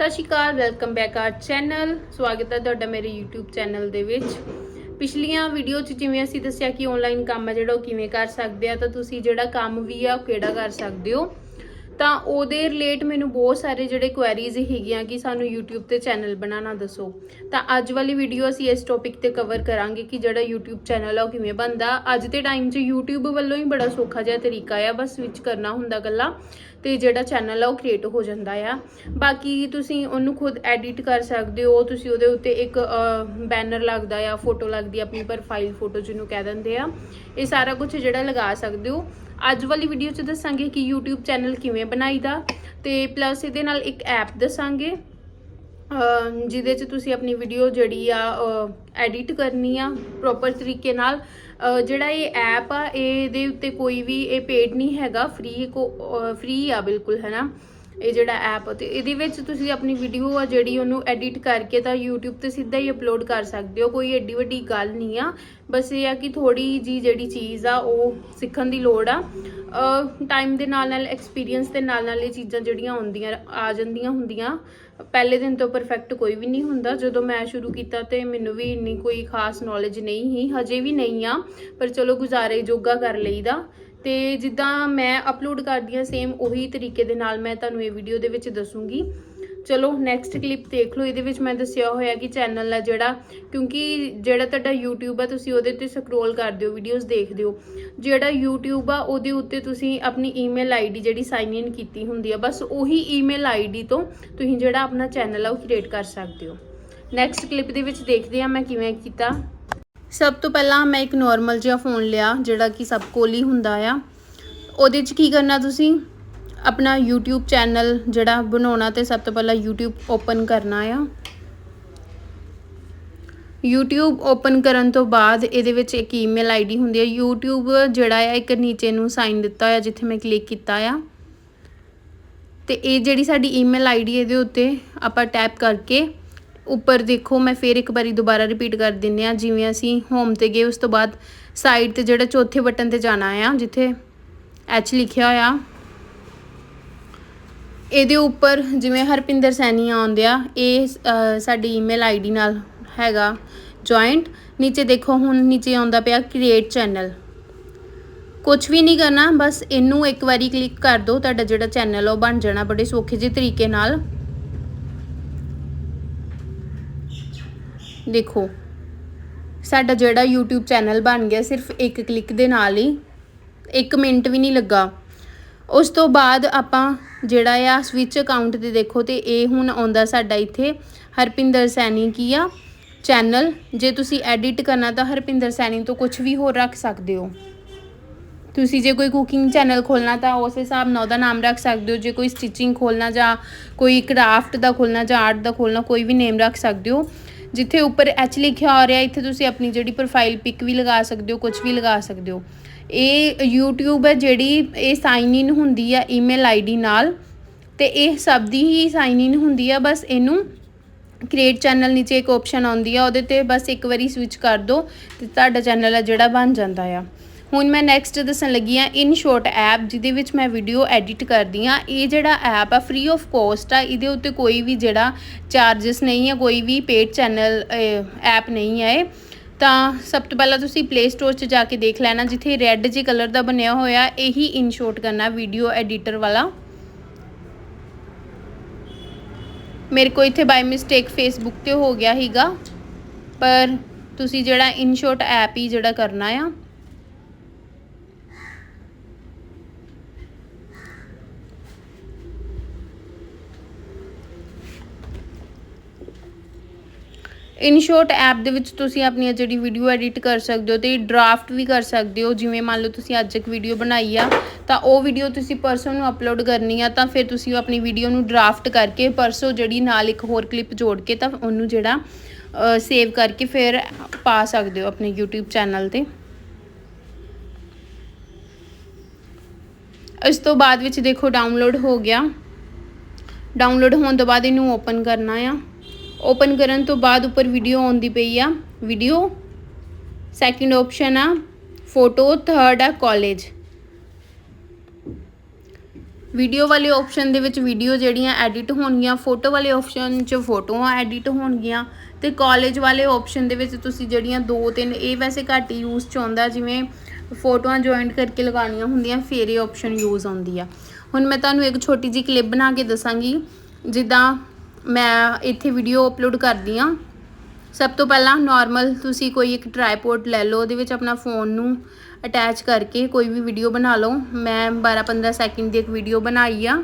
ਸਤਿ ਸ਼੍ਰੀ ਅਕਾਲ ਵੈਲਕਮ ਬੈਕ ਆਰ ਚੈਨਲ ਸਵਾਗਤ ਹੈ ਤੁਹਾਡਾ ਮੇਰੇ YouTube ਚੈਨਲ ਦੇ ਵਿੱਚ। ਪਿਛਲੀਆਂ ਵੀਡੀਓ 'ਚ ਜਿਵੇਂ ਅਸੀਂ ਦੱਸਿਆ ਕਿ ਆਨਲਾਈਨ ਕੰਮ ਹੈ ਜਿਹੜਾ ਉਹ ਕਿਵੇਂ ਕਰ ਸਕਦੇ ਆ, ਤਾਂ ਤੁਸੀਂ ਜਿਹੜਾ ਕੰਮ ਵੀ ਆ, ਉਹ ਕਿਹੜਾ ਕਰ ਸਕਦੇ ਹੋ? ਤਾਂ ਉਹਦੇ ਰਿਲੇਟ ਮੈਨੂੰ ਬਹੁਤ ਸਾਰੇ ਜਿਹੜੇ ਕੁਐਰੀਜ਼ ਹੈਗੀਆਂ ਕਿ ਸਾਨੂੰ YouTube ਤੇ ਚੈਨਲ ਬਣਾਉਣਾ ਦੱਸੋ। ਤਾਂ ਅੱਜ ਵਾਲੀ ਵੀਡੀਓ ਅਸੀਂ ਇਸ ਟੌਪਿਕ ਤੇ ਕਵਰ ਕਰਾਂਗੇ ਕਿ ਜਿਹੜਾ YouTube ਚੈਨਲ ਆ, ਉਹ ਕਿਵੇਂ ਬਣਦਾ। ਅੱਜ ਦੇ ਟਾਈਮ 'ਚ YouTube ਵੱਲੋਂ ਹੀ ਬੜਾ ਸੌਖਾ ਜਿਹਾ ਤਰੀਕਾ ਆ, ਬਸ ਸਵਿਚ ਕਰਨਾ ਹੁੰਦਾ ਗੱਲਾਂ। ਤੇ ਜਿਹੜਾ ਚੈਨਲ ਆ ਉਹ ਕ੍ਰੀਏਟ ਹੋ ਜਾਂਦਾ ਆ। ਬਾਕੀ ਤੁਸੀਂ ਉਹਨੂੰ ਖੁਦ ਐਡਿਟ ਕਰ ਸਕਦੇ ਹੋ, ਤੁਸੀਂ ਉਹਦੇ ਉੱਤੇ ਇੱਕ ਬੈਨਰ ਲੱਗਦਾ ਆ ਫੋਟੋ ਲੱਗਦੀ ਆਪਣੀ ਪ੍ਰੋਫਾਈਲ ਫੋਟੋ ਜਿਹਨੂੰ ਕਹਿ ਦਿੰਦੇ ਆ। ਇਹ ਸਾਰਾ ਕੁਝ ਜਿਹੜਾ ਲਗਾ ਸਕਦੇ ਹੋ। ਅੱਜ ਵਾਲੀ ਵੀਡੀਓ 'ਚ ਦੱਸਾਂਗੇ ਕਿ YouTube ਚੈਨਲ ਕਿਵੇਂ ਬਣਾਈਦਾ ਤੇ ਪਲੱਸ ਇਹਦੇ ਨਾਲ ਇੱਕ ਐਪ ਦੱਸਾਂਗੇ। ਜਿਹਦੇ 'ਚ ਤੁਸੀਂ ਆਪਣੀ ਵੀਡੀਓ ਜਿਹੜੀ ਆ ਐਡਿਟ ਕਰਨੀ ਆ ਪ੍ਰੋਪਰ ਤਰੀਕੇ ਨਾਲ। ਜਿਹੜਾ ਇਹ ਐਪ ਆ, ਇਹਦੇ ਉੱਤੇ ਕੋਈ ਵੀ ਇਹ ਪੇਡ ਨਹੀਂ ਹੈਗਾ ਫ੍ਰੀ ਕੋ ਫ੍ਰੀ ਆ ਬਿਲਕੁਲ ਹੈ ਨਾ ਇਹ ਜਿਹੜਾ ਐਪ ਤੇ ਇਹਦੇ ਵਿੱਚ ਤੁਸੀਂ ਆਪਣੀ ਵੀਡੀਓ ਆ ਜਿਹੜੀ ਉਹਨੂੰ ਐਡਿਟ ਕਰਕੇ ਤਾਂ YouTube ਤੇ ਸਿੱਧਾ ਹੀ ਅਪਲੋਡ ਕਰ ਸਕਦੇ ਹੋ, ਕੋਈ ਐਡੀ ਵੱਡੀ ਗੱਲ ਨਹੀਂ ਆ। ਬਸ ਇਹ ਆ ਕਿ ਥੋੜੀ ਜੀ ਜਿਹੜੀ ਚੀਜ਼ ਆ ਉਹ ਸਿੱਖਣ ਦੀ ਲੋੜ ਆ। ਟਾਈਮ ਦੇ ਨਾਲ ਨਾਲ ਐਕਸਪੀਰੀਅੰਸ ਦੇ ਨਾਲ ਨਾਲ ਇਹ ਚੀਜ਼ਾਂ ਜਿਹੜੀਆਂ ਆਉਂਦੀਆਂ, ਆ ਜਾਂਦੀਆਂ ਹੁੰਦੀਆਂ। ਪਹਿਲੇ ਦਿਨ ਤੋਂ ਪਰਫੈਕਟ ਕੋਈ ਵੀ ਨਹੀਂ ਹੁੰਦਾ। ਜਦੋਂ ਮੈਂ ਸ਼ੁਰੂ ਕੀਤਾ ਤੇ ਮੈਨੂੰ ਵੀ ਇੰਨੀ ਕੋਈ ਖਾਸ ਨੌਲੇਜ ਨਹੀਂ ਹੀ ਹਜੇ ਵੀ ਨਹੀਂ ਆ, ਪਰ ਚਲੋ ਗੁਜ਼ਾਰੇ ਜੋਗਾ ਕਰ ਲਈਦਾ। ਤੇ ਜਿੱਦਾਂ ਮੈਂ ਅਪਲੋਡ ਕਰਦੀ ਹਾਂ ਸੇਮ ਉਹੀ ਤਰੀਕੇ ਦੇ ਨਾਲ ਮੈਂ ਤੁਹਾਨੂੰ ਇਹ ਵੀਡੀਓ ਦੇ ਵਿੱਚ ਦੱਸੂਗੀ। ਚਲੋ ਨੈਕਸਟ ਕਲਿੱਪ ਦੇਖ ਲਓ, ਇਹਦੇ ਵਿੱਚ ਮੈਂ ਦੱਸਿਆ ਹੋਇਆ ਕਿ ਚੈਨਲ ਹੈ ਜਿਹੜਾ, ਕਿਉਂਕਿ ਜਿਹੜਾ ਤੁਹਾਡਾ YouTube ਆ, ਤੁਸੀਂ ਉਹਦੇ ਤੇ ਸਕਰੋਲ ਕਰਦੇ ਹੋ ਵੀਡੀਓਜ਼ ਦੇਖਦੇ ਹੋ ਜਿਹੜਾ YouTube ਆ, ਉਹਦੇ ਉੱਤੇ ਤੁਸੀਂ ਆਪਣੀ ਈਮੇਲ ਆਈਡੀ ਜਿਹੜੀ ਸਾਈਨ ਇਨ ਕੀਤੀ ਹੁੰਦੀ ਆ, ਬਸ ਉਹੀ ਈਮੇਲ ਆਈਡੀ ਤੋਂ ਤੁਸੀਂ ਜਿਹੜਾ ਆਪਣਾ ਚੈਨਲ ਆ, ਉਹ ਕ੍ਰੀਏਟ ਕਰ ਸਕਦੇ ਹੋ। ਨੈਕਸਟ ਕਲਿੱਪ ਦੇ ਵਿੱਚ ਦੇਖਦੇ ਆ ਮੈਂ ਕਿਵੇਂ ਕੀਤਾ। ਸਭ ਤੋਂ ਪਹਿਲਾਂ ਮੈਂ ਇੱਕ ਨਾਰਮਲ ਜਿਹਾ ਫੋਨ ਲਿਆ, ਜਿਹੜਾ ਕਿ ਸਭ ਕੋਲ ਹੀ ਹੁੰਦਾ ਆ। ਉਹਦੇ 'ਚ ਕੀ ਕਰਨਾ ਤੁਸੀਂ? ਆਪਣਾ YouTube ਚੈਨਲ ਜਿਹੜਾ ਬਣਾਉਣਾ ਤੇ ਸਭ ਤੋਂ ਪਹਿਲਾਂ YouTube ਓਪਨ ਕਰਨਾ ਆ। YouTube ਓਪਨ ਕਰਨ ਤੋਂ ਬਾਅਦ ਇਹਦੇ ਵਿੱਚ ਇੱਕ ਈਮੇਲ ਆਈਡੀ ਹੁੰਦੀ ਹੈ YouTube ਜਿਹੜਾ ਆ, ਇੱਕ ਨੀਚੇ ਨੂੰ ਸਾਈਨ ਦਿੱਤਾ ਹੋਇਆ, ਜਿੱਥੇ ਮੈਂ ਕਲਿੱਕ ਕੀਤਾ ਆ। ਤੇ ਇਹ ਜਿਹੜੀ ਸਾਡੀ ਈਮੇਲ ਆਈਡੀ ਇਹਦੇ ਉੱਤੇ ਆਪਾਂ ਟੈਪ ਕਰਕੇ ਉੱਪਰ ਦੇਖੋ, ਮੈਂ ਫੇਰ ਇੱਕ ਵਾਰੀ ਦੁਬਾਰਾ ਰਿਪੀਟ ਕਰ ਦਿੰਨੇ ਆ ਜਿਵੇਂ ਅਸੀਂ ਹੋਮ ਤੇ ਗਏ, ਉਸ ਤੋਂ ਬਾਅਦ ਸਾਈਡ ਤੇ ਜਿਹੜਾ ਚੌਥੇ ਬਟਨ ਤੇ ਜਾਣਾ ਆ, ਜਿੱਥੇ ਐਚ ਲਿਖਿਆ ਹੋਇਆ। ਇਹਦੇ ਉੱਪਰ ਜਿਵੇਂ ਹਰਪਿੰਦਰ ਸੈਣੀ ਆਉਂਦੇ ਆ, ਇਹ ਸਾਡੀ ਈਮੇਲ ਆਈਡੀ ਨਾਲ ਹੈਗਾ ਜੁਆਇੰਟ ਨੀਚੇ ਦੇਖੋ, ਹੁਣ ਨੀਚੇ ਆਉਂਦਾ ਪਿਆ ਕ੍ਰੀਏਟ ਚੈਨਲ ਕੁਝ ਵੀ ਨਹੀਂ ਕਰਨਾ, ਬਸ ਇਹਨੂੰ ਇੱਕ ਵਾਰੀ ਕਲਿੱਕ ਕਰ ਦਿਓ ਤੁਹਾਡਾ ਜਿਹੜਾ ਚੈਨਲ ਆ, ਉਹ ਬਣ ਜਾਣਾ ਬੜੇ ਸੌਖੇ ਜਿਹੇ ਤਰੀਕੇ ਨਾਲ। ਦੇਖੋ। ਸਾਡਾ ਜਿਹੜਾ YouTube ਚੈਨਲ ਬਣ ਗਿਆ ਸਿਰਫ ਇੱਕ ਕਲਿੱਕ ਦੇ ਨਾਲ ਹੀ 1 ਮਿੰਟ ਵੀ ਨਹੀਂ ਲੱਗਾ। ਉਸ ਤੋਂ ਬਾਅਦ ਆਪਾਂ ਜਿਹੜਾ ਆ ਸਵਿਚ ਅਕਾਊਂਟ ਤੇ ਦੇਖੋ ਤੇ ਇਹ ਹੁਣ ਆਉਂਦਾ ਸਾਡਾ ਇੱਥੇ ਹਰਪਿੰਦਰ ਸੈਣੀ ਕੀ ਆ ਚੈਨਲ। ਜੇ ਤੁਸੀਂ ਐਡਿਟ ਕਰਨਾ ਤਾਂ ਹਰਪਿੰਦਰ ਸੈਣੀ ਤੋਂ ਕੁਝ ਵੀ ਹੋਰ ਰੱਖ ਸਕਦੇ ਹੋ। ਤੁਸੀਂ ਜੇ ਕੋਈ ਕੁਕਿੰਗ ਚੈਨਲ ਖੋਲਣਾ ਤਾਂ ਉਸ ਹਿਸਾਬ ਨਾਲ ਉਹਦਾ ਨਾਮ ਰੱਖ ਸਕਦੇ ਹੋ। ਜੇ ਕੋਈ ਸਟਿਚਿੰਗ ਖੋਲਣਾ ਜਾਂ ਕੋਈ ਕਰਾਫਟ ਦਾ ਖੋਲਣਾ ਜਾਂ ਆਰਟ ਦਾ ਖੋਲਣਾ ਕੋਈ ਵੀ ਨੇਮ ਰੱਖ ਸਕਦੇ ਹੋ। ਜਿੱਥੇ ਉੱਪਰ ਐਚ ਲਿਖਿਆ ਹੋ ਰਿਹਾ, ਇੱਥੇ ਤੁਸੀਂ ਆਪਣੀ ਜਿਹੜੀ ਪ੍ਰੋਫਾਈਲ ਪਿਕ ਵੀ ਲਗਾ ਸਕਦੇ ਹੋ ਕੁਝ ਵੀ ਲਗਾ ਸਕਦੇ ਹੋ। ਇਹ YouTube ਹੈ ਜਿਹੜੀ ਇਹ ਸਾਈਨ ਇਨ ਹੁੰਦੀ ਆ ਈਮੇਲ ਆਈਡੀ ਨਾਲ ਤੇ ਇਹ ਸਭ ਦੀ ਹੀ ਸਾਈਨ ਇਨ ਹੁੰਦੀ ਆ, ਬਸ ਇਹਨੂੰ ਕ੍ਰੀਏਟ ਚੈਨਲ ਨੀਚੇ ਇੱਕ ਆਪਸ਼ਨ ਆਉਂਦੀ ਆ, ਉਹਦੇ ਤੇ ਬਸ ਇੱਕ ਵਾਰੀ ਸਵਿਚ ਕਰ ਦਿਓ ਤੇ ਤੁਹਾਡਾ ਚੈਨਲ ਆ ਜਿਹੜਾ ਬਣ ਜਾਂਦਾ ਆ। ਹੁਣ ਮੈਂ ਨੈਕਸਟ ਦੱਸਣ ਲੱਗੀ ਆ ਇਨ ਸ਼ਾਰਟ ਐਪ ਜਿਹਦੇ ਵਿੱਚ ਮੈਂ ਵੀਡੀਓ ਐਡਿਟ ਕਰਦੀ ਆ ਇਹ ਜਿਹੜਾ ਐਪ ਆ ਫ੍ਰੀ ਆਫ ਕੋਸਟ ਆ, ਇਹਦੇ ਉੱਤੇ ਕੋਈ ਵੀ ਜਿਹੜਾ ਚਾਰजेस ਨਹੀਂ ਆ, ਕੋਈ ਵੀ ਪੇਡ ਚੈਨਲ ਐਪ ਨਹੀਂ ਹੈ ਇਹ। ਤਾਂ ਸਭ ਤੋਂ ਪਹਿਲਾਂ ਤੁਸੀਂ ਪਲੇ ਸਟੋਰ 'ਚ ਜਾ ਕੇ ਦੇਖ ਲੈਣਾ, ਜਿੱਥੇ ਰੈੱਡ ਜੇ ਕਲਰ ਦਾ ਬਣਿਆ ਹੋਇਆ, ਇਹੀ ਇਨ ਸ਼ਾਰਟ ਕਰਨਾ ਵੀਡੀਓ ਐਡੀਟਰ ਵਾਲਾ। ਮੇਰੇ ਕੋ ਇੱਥੇ ਬਾਈ ਮਿਸਟੇਕ ਫੇਸਬੁੱਕ ਤੇ ਹੋ ਗਿਆ ਹੀਗਾ, ਪਰ ਤੁਸੀਂ ਜਿਹੜਾ ਇਨ ਐਪ ਹੀ ਜਿਹੜਾ ਕਰਨਾ ਆ ਇਨ ਸ਼ਾਰਟ, ਐਪ ਦੇ ਵਿੱਚ ਤੁਸੀਂ ਆਪਣੀ ਜਿਹੜੀ ਵੀਡੀਓ ਐਡਿਟ ਕਰ ਸਕਦੇ ਹੋ ਤੇ ਡਰਾਫਟ ਵੀ ਕਰ ਸਕਦੇ ਹੋ। ਜਿਵੇਂ ਮੰਨ ਲਓ ਤੁਸੀਂ ਅੱਜ ਇੱਕ ਵੀਡੀਓ ਬਣਾਈ ਆ, ਤਾਂ ਉਹ ਵੀਡੀਓ ਤੁਸੀਂ ਪਰਸੋਂ ਨੂੰ ਅਪਲੋਡ ਕਰਨੀ ਆ, ਤਾਂ ਫਿਰ ਤੁਸੀਂ ਆਪਣੀ ਵੀਡੀਓ ਨੂੰ ਡਰਾਫਟ ਕਰਕੇ ਪਰਸੋਂ ਜਿਹੜੀ ਨਾਲ ਇੱਕ ਹੋਰ ਕਲਿੱਪ ਜੋੜ ਕੇ ਤਾਂ ਉਹਨੂੰ ਜਿਹੜਾ ਸੇਵ ਕਰਕੇ ਫਿਰ ਪਾ ਸਕਦੇ ਹੋ ਆਪਣੇ YouTube ਚੈਨਲ ਤੇ। ਇਸ ਤੋਂ ਬਾਅਦ ਵਿੱਚ ਦੇਖੋ ਡਾਊਨਲੋਡ ਹੋ ਗਿਆ। ਡਾਊਨਲੋਡ ਹੋਣ ਤੋਂ ਬਾਅਦ ਇਹਨੂੰ ਓਪਨ ਕਰਨਾ ਆ। ਓਪਨ ਕਰਨ ਤੋਂ ਬਾਅਦ ਉੱਪਰ ਵੀਡੀਓ ਆਉਂਦੀ ਪਈ ਆ। ਵੀਡੀਓ ਸੈਕਿੰਡ ਆਪਸ਼ਨ ਆ। ਫੋਟੋ ਥਰਡ ਆ ਕਾਲਜ ਵੀਡੀਓ ਵਾਲੇ ਆਪਸ਼ਨ ਦੇ ਵਿੱਚ ਵੀਡੀਓ ਜਿਹੜੀਆਂ ਐਡਿਟ ਹੋਣਗੀਆਂ ਫੋਟੋ ਵਾਲੇ ਆਪਸ਼ਨ 'ਚ ਫੋਟੋਆਂ ਐਡਿਟ ਹੋਣਗੀਆਂ ਤੇ ਕਾਲਜ ਵਾਲੇ ਆਪਸ਼ਨ ਦੇ ਵਿੱਚ ਤੁਸੀਂ ਜਿਹੜੀਆਂ ਦੋ ਤਿੰਨ, ਇਹ ਵੈਸੇ ਘੱਟ ਯੂਜ਼ 'ਚ ਆਉਂਦਾ ਜਿਵੇਂ ਫੋਟੋਆਂ ਜੁਆਇੰਟ ਕਰਕੇ ਲਗਾਉਣੀਆਂ ਹੁੰਦੀਆਂ, ਫਿਰ ਇਹ ਆਪਸ਼ਨ ਯੂਜ਼ ਆਉਂਦੀ ਆ। ਹੁਣ ਮੈਂ ਤੁਹਾਨੂੰ ਇੱਕ ਛੋਟੀ ਜਿਹੀ ਕਲਿੱਪ ਬਣਾ ਕੇ ਦੱਸਾਂਗੀ, ਜਿੱਦਾਂ ਮੈਂ ਇੱਥੇ ਵੀਡੀਓ ਅਪਲੋਡ ਕਰਦੀ ਆ ਸਭ ਤੋਂ ਪਹਿਲਾਂ ਨਾਰਮਲ ਤੁਸੀਂ ਕੋਈ ਇੱਕ ਟ੍ਰਾਈਪੋਡ ਲੈ ਲਓ, ਉਹਦੇ ਵਿੱਚ ਆਪਣਾ ਫੋਨ ਨੂੰ ਅਟੈਚ ਕਰਕੇ ਕੋਈ ਵੀ ਵੀਡੀਓ ਬਣਾ ਲਓ। ਮੈਂ 12-15 ਸੈਕਿੰਡ ਦੀ ਇੱਕ ਵੀਡੀਓ ਬਣਾਈ ਆ।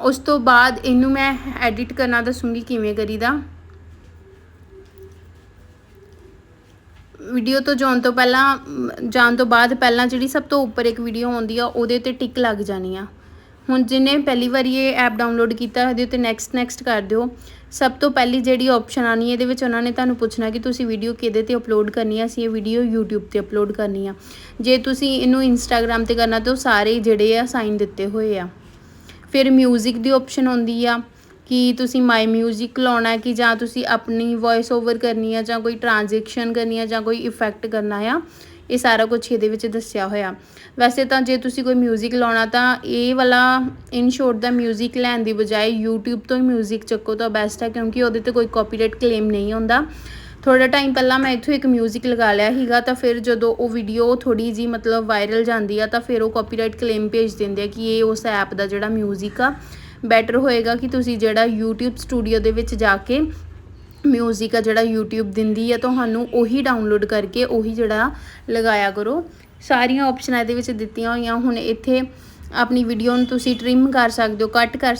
ਉਸ ਤੋਂ ਬਾਅਦ ਇਹਨੂੰ ਮੈਂ ਐਡਿਟ ਕਰਨਾ ਦੱਸੂਗੀ ਕਿਵੇਂ ਕਰੀਦਾ। ਵੀਡੀਓ ਤੋਂ ਜਾਣ ਤੋਂ ਪਹਿਲਾਂ, ਜਾਣ ਤੋਂ ਬਾਅਦ ਪਹਿਲਾਂ ਜਿਹੜੀ ਸਭ ਤੋਂ ਉੱਪਰ ਇੱਕ ਵੀਡੀਓ ਆਉਂਦੀ ਆ, ਉਹਦੇ ਤੇ ਟਿਕ ਲੱਗ ਜਾਣੀ ਆ। ਹੁਣ ਜਿਹਨੇ ਪਹਿਲੀ ਵਾਰੀ ਇਹ ਐਪ ਡਾਊਨਲੋਡ ਕੀਤਾ ਇਹਦੇ ਉੱਤੇ ਨੈਕਸਟ ਨੈਕਸਟ ਕਰ ਦਿਓ ਸਭ ਤੋਂ ਪਹਿਲੀ ਜਿਹੜੀ ਆਪਸ਼ਨ ਆਣੀ ਇਹਦੇ ਵਿੱਚ ਉਹਨਾਂ ਨੇ ਤੁਹਾਨੂੰ ਪੁੱਛਣਾ ਕਿ ਤੁਸੀਂ ਵੀਡੀਓ ਕਿਹਦੇ ਤੇ ਅਪਲੋਡ ਕਰਨੀ ਆ ਅਸੀਂ ਇਹ ਵੀਡੀਓ YouTube ਤੇ ਅਪਲੋਡ ਕਰਨੀ ਆ ਜੇ ਤੁਸੀਂ ਇਹਨੂੰ Instagram ਤੇ ਕਰਨਾ ਤਾਂ ਉਹ ਸਾਰੇ ਜਿਹੜੇ ਆ ਸਾਈਨ ਦਿੱਤੇ ਹੋਏ ਆ ਫਿਰ 뮤직 ਦੀ ਆਪਸ਼ਨ ਆਉਂਦੀ ਆ ਕਿ ਤੁਸੀਂ ਮਾਈ 뮤직 ਲਾਉਣਾ ਹੈ ਕਿ ਜਾਂ ਤੁਸੀਂ ਆਪਣੀ ਵੌਇਸ ਓਵਰ ਕਰਨੀ ਆ ਜਾਂ ਕੋਈ ਟ੍ਰਾਂਜੈਕਸ਼ਨ ਕਰਨੀ ਆ ਜਾਂ ਕੋਈ ਇਫੈਕਟ ਕਰਨਾ ਆ ਇਹ ਸਾਰਾ ਕੁਝ ਇਹਦੇ ਵਿੱਚ ਦੱਸਿਆ ਹੋਇਆ ਵੈਸੇ ਤਾਂ ਜੇ ਤੁਸੀਂ ਕੋਈ 뮤직 ਲਾਉਣਾ ਤਾਂ ਇਹ ਵਾਲਾ ਇਨ ਸ਼ੋਰਟ ਦਾ 뮤직 ਲੈਣ ਦੀ ਬਜਾਏ YouTube ਤੋਂ ਹੀ 뮤직 ਚੱਕੋ ਤਾਂ ਬੈਸਟ ਹੈ ਕਿਉਂਕਿ ਉਹਦੇ ਤੇ ਕੋਈ ਕਾਪੀਰਾਈਟ ਕਲੇਮ ਨਹੀਂ ਹੁੰਦਾ ਥੋੜਾ ਟਾਈਮ ਪਹਿਲਾਂ ਮੈਂ ਇੱਥੋਂ ਇੱਕ 뮤직 ਲਗਾ ਲਿਆ ਸੀਗਾ ਤਾਂ ਫਿਰ ਜਦੋਂ ਉਹ ਵੀਡੀਓ ਥੋੜੀ ਜੀ ਮਤਲਬ ਵਾਇਰਲ ਜਾਂਦੀ ਆ ਤਾਂ ਫਿਰ ਉਹ ਕਾਪੀਰਾਈਟ ਕਲੇਮ ਭੇਜ ਦਿੰਦੇ ਆ ਕਿ ਇਹ ਉਸ ਐਪ ਦਾ ਜਿਹੜਾ 뮤직 ਆ ਬੈਟਰ ਹੋਏਗਾ ਕਿ ਤੁਸੀਂ ਜਿਹੜਾ YouTube ਸਟੂਡੀਓ ਦੇ ਵਿੱਚ ਜਾ ਕੇ ਮਿਊਜ਼ਿਕ ਆ ਜਿਹੜਾ YouTube ਦਿੰਦੀ ਆ, ਤੁਹਾਨੂੰ ਉਹੀ ਡਾਊਨਲੋਡ ਕਰਕੇ ਉਹੀ ਜਿਹੜਾ ਲਗਾਇਆ ਕਰੋ। ਸਾਰੀਆਂ ਆਪਸ਼ਨਾਂ ਇਹਦੇ ਵਿੱਚ ਦਿੱਤੀਆਂ ਹੋਈਆਂ, ਹੁਣ ਇੱਥੇ ਆਪਣੀ ਵੀਡੀਓ ਨੂੰ ਤੁਸੀਂ ਟ੍ਰਿਮ ਕਰ ਸਕਦੇ ਹੋ ਕੱਟ ਕਰ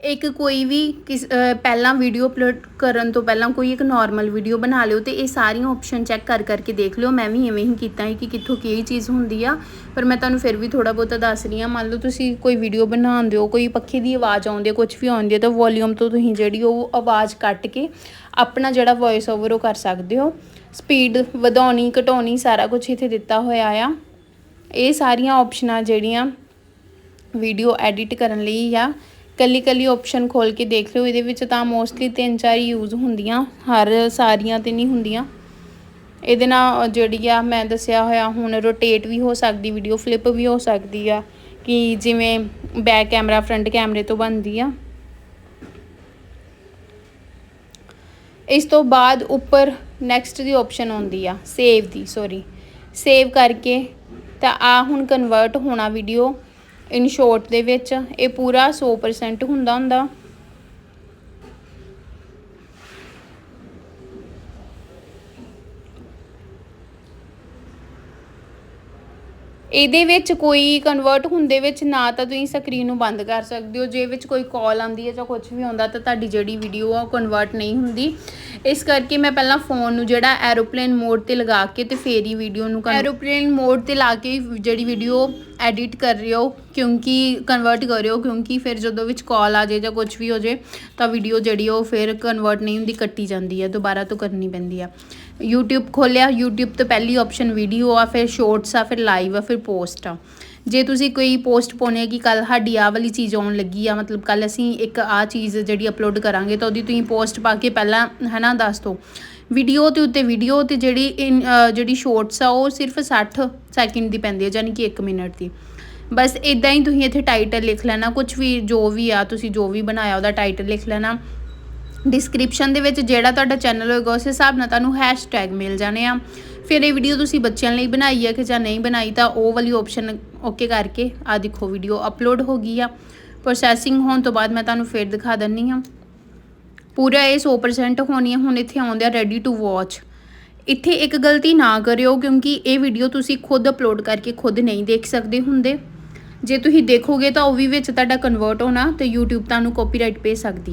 ਇੱਕ ਕੋਈ ਵੀ ਕਿਸ ਪਹਿਲਾਂ ਵੀਡੀਓ ਅਪਲੋਡ ਕਰਨ ਤੋਂ ਪਹਿਲਾਂ ਕੋਈ ਇੱਕ ਨਾਰਮਲ ਵੀਡੀਓ ਬਣਾ ਲਿਓ ਤੇ ਇਹ ਸਾਰੀਆਂ ਆਪਸ਼ਨ ਚੈੱਕ ਕਰ ਕਰਕੇ ਦੇਖ ਲਿਓ। ਮੈਂ ਵੀ ਐਵੇਂ ਹੀ ਕੀਤਾ ਹੈ ਕਿ ਕਿੱਥੋਂ ਕੀ ਚੀਜ਼ ਹੁੰਦੀ ਆ। ਪਰ ਮੈਂ ਤੁਹਾਨੂੰ ਫਿਰ ਵੀ ਥੋੜਾ ਬਹੁਤਾ ਦੱਸ ਰਹੀ ਹਾਂ। ਮੰਨ ਲਓ ਤੁਸੀਂ ਕੋਈ ਵੀਡੀਓ ਬਣਾਉਂਦੇ ਹੋ, ਕੋਈ ਪੱਖੇ ਦੀ ਆਵਾਜ਼ ਆਉਂਦੀ ਹੈ ਕੁਝ ਵੀ ਆਉਂਦੀ ਹੈ ਤਾਂ ਵੋਲਿਊਮ ਤੋਂ ਤੁਸੀਂ ਜਿਹੜੀ ਉਹ ਆਵਾਜ਼ ਕੱਟ ਕੇ ਆਪਣਾ ਜਿਹੜਾ ਵੌਇਸ ਓਵਰ ਉਹ ਕਰ ਸਕਦੇ ਹੋ। ਸਪੀਡ ਵਧਾਉਣੀ, ਘਟਾਉਣੀ ਸਾਰਾ ਕੁਝ ਇੱਥੇ ਦਿੱਤਾ ਹੋਇਆ ਆ। ਇਹ ਸਾਰੀਆਂ ਆਪਸ਼ਨਾਂ ਜਿਹੜੀਆਂ ਵੀਡੀਓ ਐਡਿਟ ਕਰਨ ਲਈ ਆ। ਕੱਲੀ ਕੱਲੀ ਆਪਸ਼ਨ ਖੋਲ ਕੇ ਦੇਖ ਲਿਓ, ਇਹਦੇ ਵਿੱਚ ਤਾਂ ਮੋਸਟਲੀ ਤਿੰਨ ਚਾਰ ਯੂਜ਼ ਹੁੰਦੀਆਂ, ਹਰ ਸਾਰੀਆਂ ਤੇ ਨਹੀਂ ਹੁੰਦੀਆਂ। ਇਹਦੇ ਨਾਲ ਜਿਹੜੀ ਆ, ਮੈਂ ਦੱਸਿਆ ਹੋਇਆ, ਹੁਣ ਰੋਟੇਟ ਵੀ ਹੋ ਸਕਦੀ ਵੀਡੀਓ ਫਲਿੱਪ ਵੀ ਹੋ ਸਕਦੀ ਆ, ਕਿ ਜਿਵੇਂ ਬੈਕ ਕੈਮਰਾ ਫਰੰਟ ਕੈਮਰੇ ਤੋਂ ਬਣਦੀ ਆ। ਇਸ ਤੋਂ ਬਾਅਦ ਉੱਪਰ ਨੈਕਸਟ ਦੀ ਆਪਸ਼ਨ ਆਉਂਦੀ ਆ ਸੇਵ ਦੀ ਸੌਰੀ ਸੇਵ ਕਰਕੇ ਤਾਂ ਆ ਹੁਣ ਕਨਵਰਟ ਹੋਣਾ ਵੀਡੀਓ ਇਨ ਸ਼ੋਰਟ ਦੇ ਵਿੱਚ ਇਹ ਪੂਰਾ 100% ਹੁੰਦਾ ਹੁੰਦਾ। ਇਹਦੇ ਵਿੱਚ ਕੋਈ ਕਨਵਰਟ ਹੁੰਦੇ ਵਿੱਚ ਨਾ ਤਾਂ ਤੁਸੀਂ ਸਕਰੀਨ ਨੂੰ ਬੰਦ ਕਰ ਸਕਦੇ ਹੋ। ਜੇ ਵਿੱਚ ਕੋਈ ਕਾਲ ਆਉਂਦੀ ਹੈ ਜਾਂ ਕੁਝ ਵੀ ਆਉਂਦਾ ਤਾਂ ਤੁਹਾਡੀ ਜਿਹੜੀ ਵੀਡੀਓ ਆ ਉਹ ਕਨਵਰਟ ਨਹੀਂ ਹੁੰਦੀ। ਇਸ ਕਰਕੇ ਮੈਂ ਪਹਿਲਾਂ ਫੋਨ ਨੂੰ ਜਿਹੜਾ ਐਰੋਪਲੇਨ ਮੋਡ ਤੇ ਲਗਾ ਕੇ ਤੇ ਫੇਰ ਹੀ ਵੀਡੀਓ ਨੂੰ ਐਰੋਪਲੇਨ ਮੋਡ ਤੇ ਲਾ ਕੇ ਜਿਹੜੀ ਵੀਡੀਓ ਐਡਿਟ ਕਰ ਰਹੇ ਹੋ, ਕਿਉਂਕਿ ਕਨਵਰਟ ਕਰ ਰਹੇ ਹੋ, ਕਿਉਂਕਿ ਫਿਰ ਜਦੋਂ ਵਿੱਚ ਕਾਲ ਆ ਜਾਏ ਜਾਂ ਕੁਝ ਵੀ ਹੋ ਜਾਏ ਤਾਂ ਵੀਡੀਓ ਜਿਹੜੀ ਉਹ ਫਿਰ ਕਨਵਰਟ ਨਹੀਂ ਹੁੰਦੀ, ਕੱਟੀ ਜਾਂਦੀ ਹੈ ਦੁਬਾਰਾ ਤੋਂ ਕਰਨੀ ਪੈਂਦੀ ਆ। YouTube ਖੋਲਿਆ, YouTube ਤੋਂ ਪਹਿਲੀ ਆਪਸ਼ਨ ਵੀਡੀਓ ਆ, ਫਿਰ ਸ਼ਾਰਟਸ ਆ, ਫਿਰ ਲਾਈਵ ਆ, ਫਿਰ ਪੋਸਟ ਆ। ਜੇ ਤੁਸੀਂ ਕੋਈ ਪੋਸਟ ਪਾਉਣੀ ਹੈ ਕਿ ਕੱਲ ਸਾਡੀ ਆਹ ਵਾਲੀ ਚੀਜ਼ ਆਉਣ ਲੱਗੀ ਆ, ਮਤਲਬ ਕੱਲ ਅਸੀਂ ਇੱਕ ਆ ਚੀਜ਼ ਜਿਹੜੀ ਅਪਲੋਡ ਕਰਾਂਗੇ, ਤਾਂ ਉਹਦੀ ਤੁਸੀਂ ਪੋਸਟ ਪਾ ਕੇ ਪਹਿਲਾਂ, ਹਨਾ, ਦੱਸ ਦਿਓ। ਵੀਡੀਓ ਤੇ ਉੱਤੇ ਵੀਡੀਓ ਤੇ ਜਿਹੜੀ ਇਨ- ਜਿਹੜੀ ਸ਼ਾਰਟਸ ਆ, ਉਹ ਸਿਰਫ 60 ਸੈਕਿੰਡ ਦੀ ਪੈਂਦੀ ਹੈ ਯਾਨੀ ਕਿ 1 ਮਿੰਟ ਦੀ। ਬਸ ਇਦਾਂ ਹੀ ਤੁਸੀਂ ਇੱਥੇ ਟਾਈਟਲ ਲਿਖ ਲੈਣਾ ਕੁਝ ਵੀ ਜੋ ਵੀ ਆ, ਤੁਸੀਂ ਜੋ ਵੀ ਬਣਾਇਆ, ਉਹਦਾ ਟਾਈਟਲ ਲਿਖ ਲੈਣਾ। ਡਿਸਕ੍ਰਿਪਸ਼ਨ ਦੇ ਵਿੱਚ ਜਿਹੜਾ ਤੁਹਾਡਾ ਚੈਨਲ ਹੋਏਗਾ, ਉਸ ਹਿਸਾਬ ਨਾਲ ਤੁਹਾਨੂੰ ਹੈਸ਼ਟੈਗ ਮਿਲ ਜਾਣੇ ਆ। ਫਿਰ ਇਹ ਵੀਡੀਓ ਤੁਸੀਂ ਬੱਚਿਆਂ ਲਈ ਬਣਾਈ ਹੈ ਕਿ ਜਾਂ ਨਹੀਂ ਬਣਾਈ, ਤਾਂ ਉਹ ਵਾਲੀ ਆਪਸ਼ਨ ਓਕੇ ਕਰਕੇ ਆ ਦੇਖੋ ਵੀਡੀਓ ਅਪਲੋਡ ਹੋ ਗਈ ਆ। ਪ੍ਰੋਸੈਸਿੰਗ ਹੋਣ ਤੋਂ ਬਾਅਦ ਮੈਂ ਤੁਹਾਨੂੰ ਫਿਰ ਦਿਖਾ ਦਿੰਨੀ ਆ। ਪੂਰਾ ਇਹ 100% ਹੋਣੀ ਹੈ ਹੁਣ ਇੱਥੇ ਆਉਂਦੇ ਆ ਰੈਡੀ ਟੂ ਵਾਚ ਇੱਥੇ ਇੱਕ ਗਲਤੀ ਨਾ ਕਰਿਓ, ਕਿਉਂਕਿ ਇਹ ਵੀਡੀਓ ਤੁਸੀਂ ਖੁਦ ਅਪਲੋਡ ਕਰਕੇ ਖੁਦ ਨਹੀਂ ਦੇਖ ਸਕਦੇ ਹੁੰਦੇ। ਜੇ ਤੁਸੀਂ ਦੇਖੋਗੇ ਤਾਂ ਉਹ ਵੀ ਵਿੱਚ ਤੁਹਾਡਾ ਕਨਵਰਟ ਹੋਣਾ ਤੇ YouTube ਤੁਹਾਨੂੰ ਕਾਪੀਰਾਈਟ ਭੇਜ ਸਕਦੀ